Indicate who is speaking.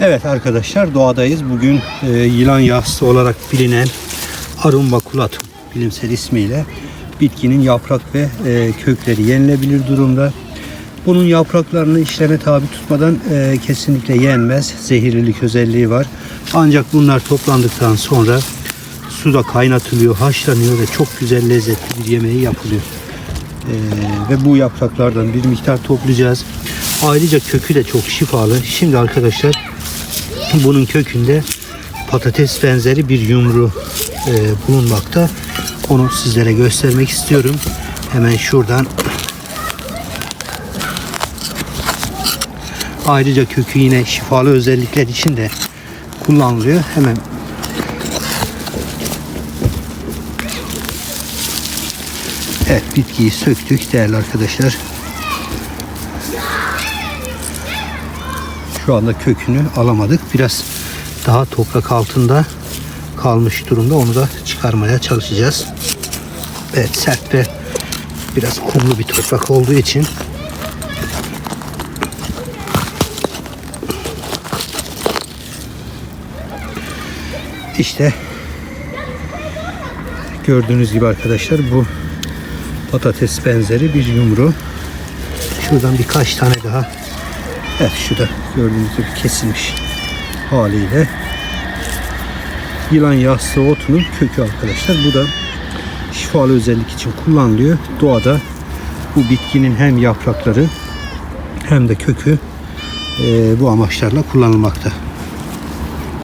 Speaker 1: Evet arkadaşlar doğadayız. Bugün e, yılan yassı olarak bilinen Arumbaculatum bilimsel ismiyle bitkinin yaprak ve e, kökleri yenilebilir durumda. Bunun yapraklarını işleme tabi tutmadan e, kesinlikle yenmez. Zehirlilik özelliği var. Ancak bunlar toplandıktan sonra suda kaynatılıyor, haşlanıyor ve çok güzel lezzetli bir yemeği yapılıyor. E, ve bu yapraklardan bir miktar toplayacağız. Ayrıca kökü de çok şifalı. Şimdi arkadaşlar bunun kökünde patates benzeri bir yumru e, bulunmakta. Onu sizlere göstermek istiyorum. Hemen şuradan. Ayrıca kökü yine şifalı özellikler için de kullanılıyor. Hemen Evet bitkiyi söktük değerli arkadaşlar. Şu anda kökünü alamadık. Biraz daha toprak altında kalmış durumda. Onu da çıkarmaya çalışacağız. Evet sert ve biraz kumlu bir toprak olduğu için işte gördüğünüz gibi arkadaşlar bu patates benzeri bir yumru. Şuradan birkaç tane daha Evet şurada gördüğünüz gibi kesilmiş haliyle yılan yassı otunun kökü arkadaşlar. Bu da şifalı özellik için kullanılıyor. Doğada bu bitkinin hem yaprakları hem de kökü e, bu amaçlarla kullanılmakta.